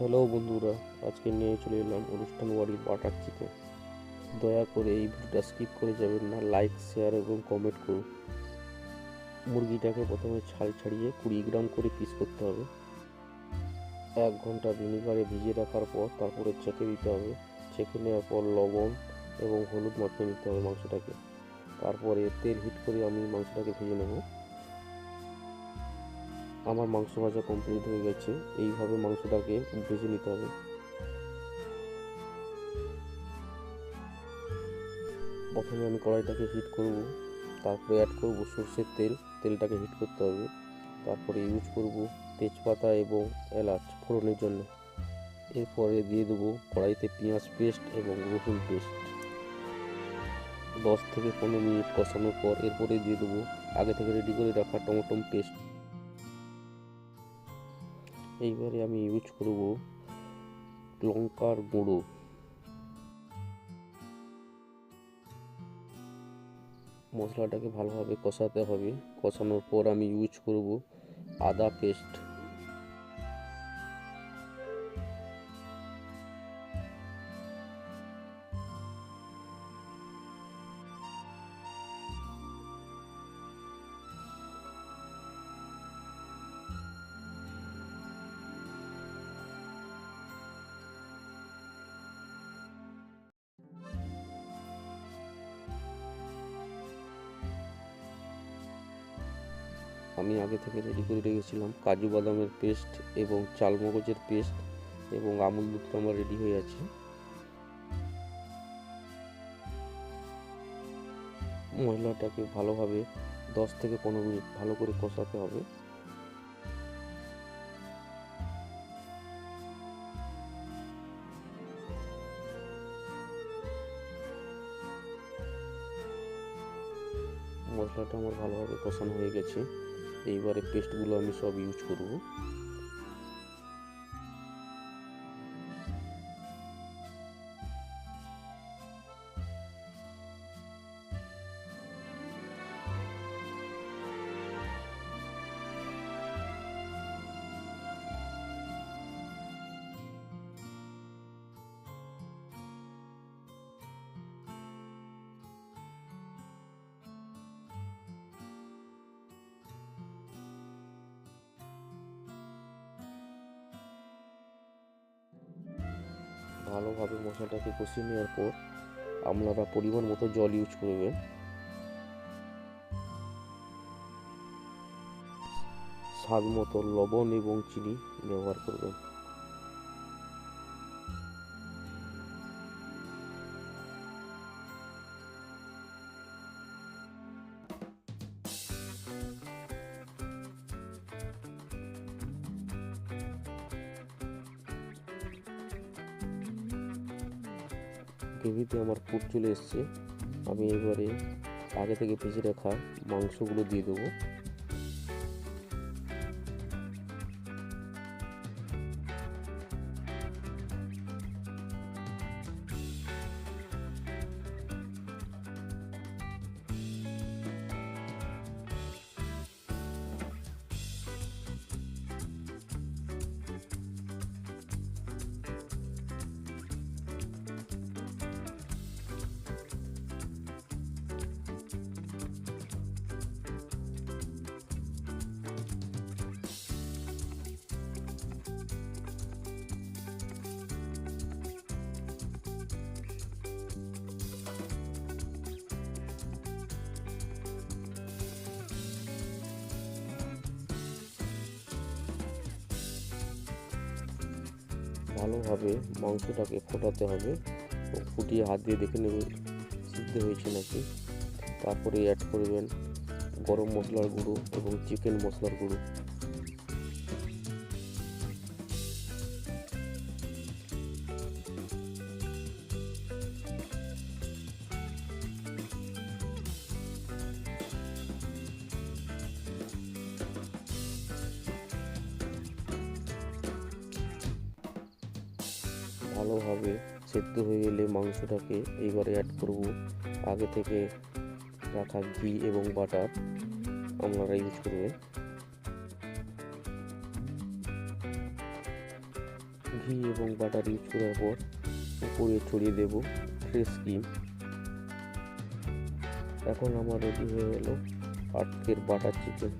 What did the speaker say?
Hello বন্ধুরা, আজকে নিয়ে চলে এলাম অনুষ্ঠান বাড়ির বাটার চিকেন দয়া করে এই ভিডিওটা স্কিপ করে যাবেন না, লাইক, শেয়ার এবং কমেন্ট করুন। মুরগিটাকে প্রথমে ছাল ছাড়িয়ে কুড়ি গ্রাম করে পিস করতে হবে। এক ঘণ্টা ভিনিগারে ভিজিয়ে রাখার পর তারপরে চেকে দিতে হবে। চেকে নেওয়ার পর লবণ এবং হলুদ মাখিয়ে নিতে হবে মাংসটাকে। তারপরে তেল হিট করে আমি মাংসটাকে ভেজে নেব। আমার মাংস ভাজা কমপ্লিট হয়ে গেছে। এইভাবে মাংসটাকে ভেজে নিতে হবে। প্রথমে আমি কড়াইটাকে হিট করব, তারপরে অ্যাড করব সর্ষের তেল। তেলটাকে হিট করতে হবে। তারপরে ইউজ করব তেজপাতা এবং এলাচ ফোড়নের জন্য। এরপরে দিয়ে দেবো কড়াইতে পেঁয়াজ পেস্ট এবং রসুন পেস্ট দশ থেকে পনেরো মিনিট কষানোর পর এরপরে দিয়ে দেবো, আগে থেকে রেডি করে রাখা টমেটো পেস্ট এইবারে আমি ইউজ করব লঙ্কার গুঁড়ো। মশলাটাকে ভালোভাবে কষাতে হবে। কষানোর পর আমি ইউজ করব আদা পেস্ট। আমি আগে থেকে রেডি করে রেখেছিলাম। কাজু বাদামের পেস্ট এবং চালমগজের পেস্ট এবং আমুল দুধটা আমার রেডি হয়ে আছে। মশলাটাকে ভালোভাবে দশ থেকে পনেরো মিনিট ভালো করে কষাতে হবে। মশলাটা আমার ভালোভাবে কষানো হয়ে গেছে। এইবারে পেস্টগুলো আমি সব ইউজ করব। ভালোভাবে মশলাটাকে কষিয়ে নেওয়ার পর আপনারা পরিমাণ মতো জল ইউজ করবেন। স্বাদ মতো লবণ এবং চিনি ব্যবহার করবেন। গ্রেভিতে আমার ফুট চলে এসছে। আমি এবারে আগে থেকে ভেজে রাখা মাংসগুলো দিয়ে দেবো। ভালোভাবে মাংসটাকে ফোটাতে হবে ফুটিয়ে হাত দিয়ে দেখে নেবে সিদ্ধ হয়েছে নাকি। তারপরে অ্যাড করবেন গরম মশলার গুঁড়ো এবং চিকেন মশলার গুঁড়ো। ভালোভাবে সেদ্ধ হয়ে গেলে মাংসটাকে এইবারে অ্যাড করব। আগে থেকে রাখা ঘি এবং বাটার আপনারা ইউজ করবেন ঘি এবং বাটার ইউজ করার পর উপরে ছড়িয়ে দেব ফ্রেশ ক্রিম এখন আমার রেডি হয়ে গেল আজকের বাটার চিকেন